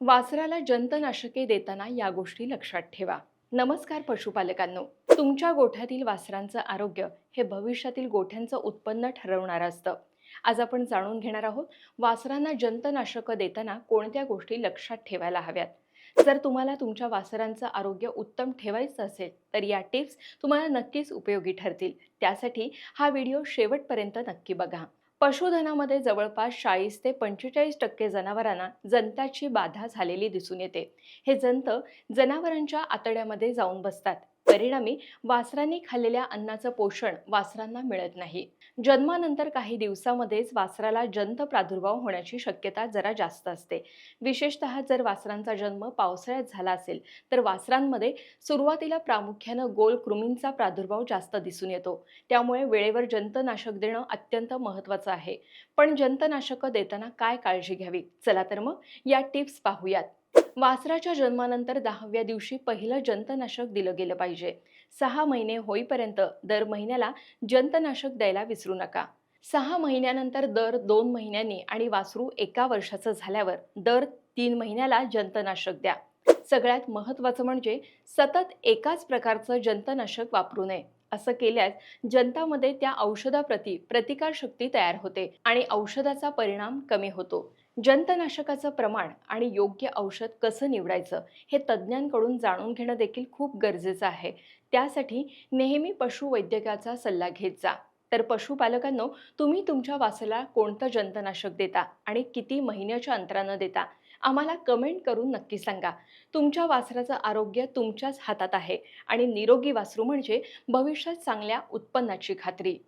वासराला जंतनाशके देताना या गोष्टी लक्षात ठेवा. नमस्कार पशुपालकांनो. तुमच्या गोठ्यातील वासरांचं आरोग्य हे भविष्यातील गोठ्यांचं उत्पन्न ठरवणारं असतं. आज आपण जाणून घेणार आहोत वासरांना जंतनाशकं देताना कोणत्या गोष्टी लक्षात ठेवायला हव्यात? जर तुम्हाला तुमच्या वासरांचं आरोग्य उत्तम ठेवायचं असेल तर या टिप्स तुम्हाला नक्कीच उपयोगी ठरतील. त्यासाठी हा व्हिडिओ शेवटपर्यंत नक्की बघा. पशुधनामध्ये जवळपास चाळीस ते पंचेचाळीस टक्के जनावरांना जंताची बाधा झालेली दिसून येते. हे जंत जनावरांच्या आतड्यामध्ये जाऊन बसतात. परिणामी वासरांनी खाल्लेल्या अन्नाचं पोषण वासरांना मिळत नाही. जन्मानंतर काही दिवसामध्येच वासराला जंत प्रादुर्भाव होण्याची शक्यता जरा जास्त असते. विशेषतः जर वासरांचा जन्म पावसाळ्यात झाला असेल तर वासरांमध्ये सुरुवातीला प्रामुख्यानं गोल कृमींचा प्रादुर्भाव जास्त दिसून येतो. त्यामुळे वेळेवर जंतनाशक देणं अत्यंत महत्त्वाचं आहे. पण जंतनाशकं देताना काय काळजी घ्यावी? चला तर मग या टिप्स पाहूयात. वासराच्या जन्मानंतर दहाव्या दिवशी पहिलं जंतनाशक दिलं गेलं पाहिजे. सहा महिने होईपर्यंत दर महिन्याला जंतनाशक द्यायला विसरू नका. सहा महिन्यानंतर दर दोन महिन्यांनी आणि वासरू एका वर्षाचं झाल्यावर दर तीन महिन्याला जंतनाशक द्या. सगळ्यात महत्त्वाचं म्हणजे सतत एकाच प्रकारचं जंतनाशक वापरू नये. असं केल्यास जनतामध्ये त्या औषधाप्रती प्रतिकारशक्ती तयार होते आणि औषधाचा परिणाम कमी होतो. जंतनाशकाचं प्रमाण आणि योग्य औषध कसं निवडायचं हे तज्ज्ञांकडून जाणून घेणं देखील खूप गरजेचं आहे. त्यासाठी नेहमी पशुवैद्यकाचा सल्ला घेत जा. तर पशुपालकांनो तुम्ही तुमच्या वासाला कोणतं जंतनाशक देता आणि किती महिन्याच्या अंतरानं देता? आम्हाला कमेंट करून नक्की सांगा. तुमच्या वासराचं आरोग्य तुमच्याच हातात आहे आणि निरोगी वासरू म्हणजे भविष्यात चांगल्या उत्पन्नाची खात्री.